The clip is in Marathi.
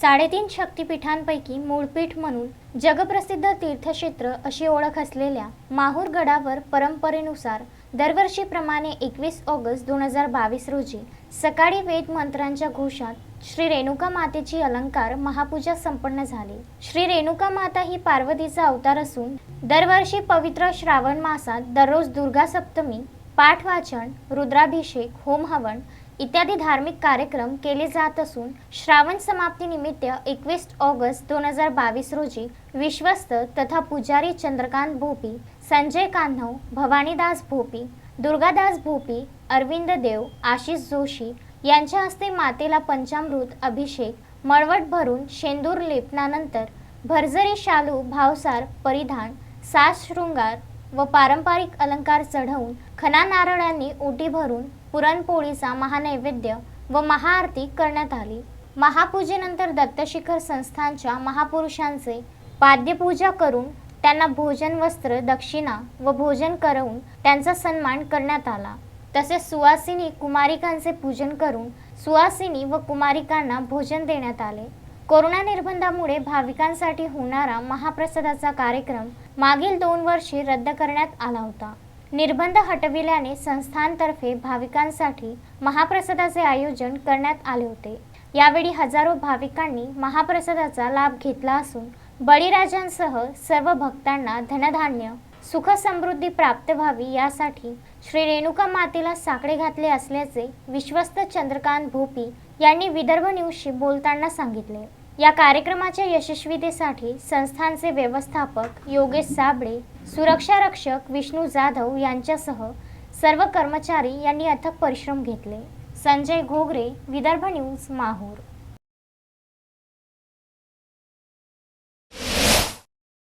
साडेतीन शक्तिपीठांपैकी मूळपीठ म्हणून जगप्रसिद्ध तीर्थक्षेत्र अशी ओळख असलेल्या माहूर गडावर परंपरेनुसार दरवर्षीप्रमाणे एकवीस ऑगस्ट दोन हजार बावीस रोजी सकाळी वेद मंत्रांच्या घोषात श्री रेणुका मातेची अलंकार महापूजा संपन्न झाली. श्री रेणुका माता ही पार्वतीचा अवतार असून दरवर्षी पवित्र श्रावण मासात दररोज दुर्गा सप्तमी पाठवाचन रुद्राभिषेक होम हवन इत्यादी धार्मिक कार्यक्रम केले जात असून श्रावण समाप्तीनिमित्त एकवीस ऑगस्ट दोन हजार बावीस रोजी विश्वस्त तथा पुजारी चंद्रकांत भोपी संजय कान्हव भवानीदास भोपी दुर्गादास भोपी अरविंद देव आशिष जोशी यांच्या हस्ते मातेला पंचामृत अभिषेक मळवट भरून शेंदूर लेपनानंतर भरझरी शालू भावसार परिधान साज शृंगार व पारंपरिक अलंकार चढवून खना नारळांनी ओटी भरून पुरणपोळीचा महानैवेद्य व महाआरती करण्यात आली. महापूजेनंतर दत्तशिखर संस्थानच्या महापुरुषांचे पाद्यपूजा करून त्यांना भोजन वस्त्र दक्षिणा व भोजन करवून त्यांचा सन्मान करण्यात आला. तसेच सुवासिनी कुमारिकांचे पूजन करून सुवासिनी व कुमारिकांना भोजन देण्यात आले. कोरोना निर्बंधामुळे भाविकांसाठी होणारा महाप्रसादाचा कार्यक्रम मागील दोन वर्षी रद्द करण्यात आला होता. निर्बंध हटविल्याने संस्थांतर्फे भाविकांसाठी महाप्रसादाचे आयोजन करण्यात आले होते. यावेळी हजारो भाविकांनी महाप्रसादाचा लाभ घेतला असून बळीराजांसह सर्व भक्तांना धनधान्य सुखसमृद्धी प्राप्त व्हावी यासाठी श्री रेणुका मातेला साकडे घातले असल्याचे विश्वस्त चंद्रकांत भोपी यांनी विदर्भ न्यूजशी बोलताना सांगितले. या कार्यक्रमाच्या यशस्वीतेसाठी संस्थानचे व्यवस्थापक योगेश साबळे सुरक्षा रक्षक विष्णू जाधव यांच्यासह सर्व कर्मचारी यांनी अथक परिश्रम घेतले. संजय घोगरे विदर्भ न्यूज माहूर.